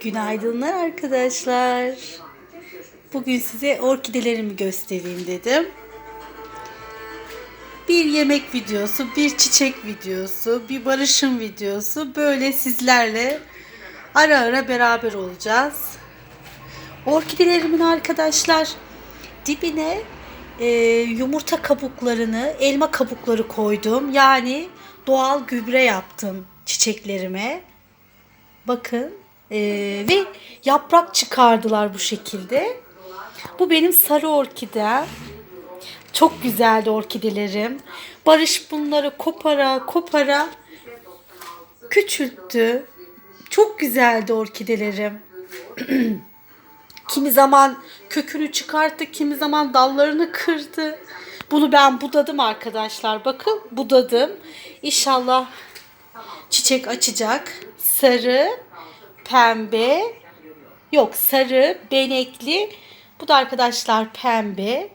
Günaydınlar arkadaşlar. Bugün size orkidelerimi göstereyim dedim. Bir yemek videosu, bir çiçek videosu, bir barışım videosu böyle sizlerle ara ara beraber olacağız. Orkidelerimin arkadaşlar dibine e, yumurta kabuklarını, elma kabukları koydum. Yani doğal gübre yaptım çiçeklerime. Bakın e, ve yaprak çıkardılar bu şekilde. Bu benim sarı orkidem. Çok güzeldi orkidelerim. Barış bunları kopara kopara küçülttü. Çok güzeldi orkidelerim. kimi zaman kökünü çıkarttı, kimi zaman dallarını kırdı. Bunu ben budadım arkadaşlar. Bakın budadım. İnşallah çiçek açacak. Sarı, pembe, yok sarı, benekli. Bu da arkadaşlar pembe.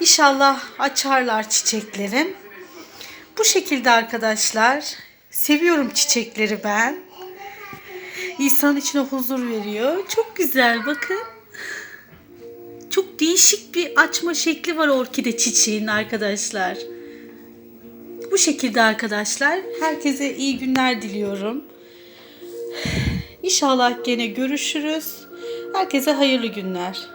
İnşallah açarlar çiçeklerim. Bu şekilde arkadaşlar. Seviyorum çiçekleri ben. İnsanın içine huzur veriyor. Çok güzel bakın. Çok değişik bir açma şekli var orkide çiçeğin arkadaşlar. Bu şekilde arkadaşlar. Herkese iyi günler diliyorum. İnşallah gene görüşürüz. Herkese hayırlı günler.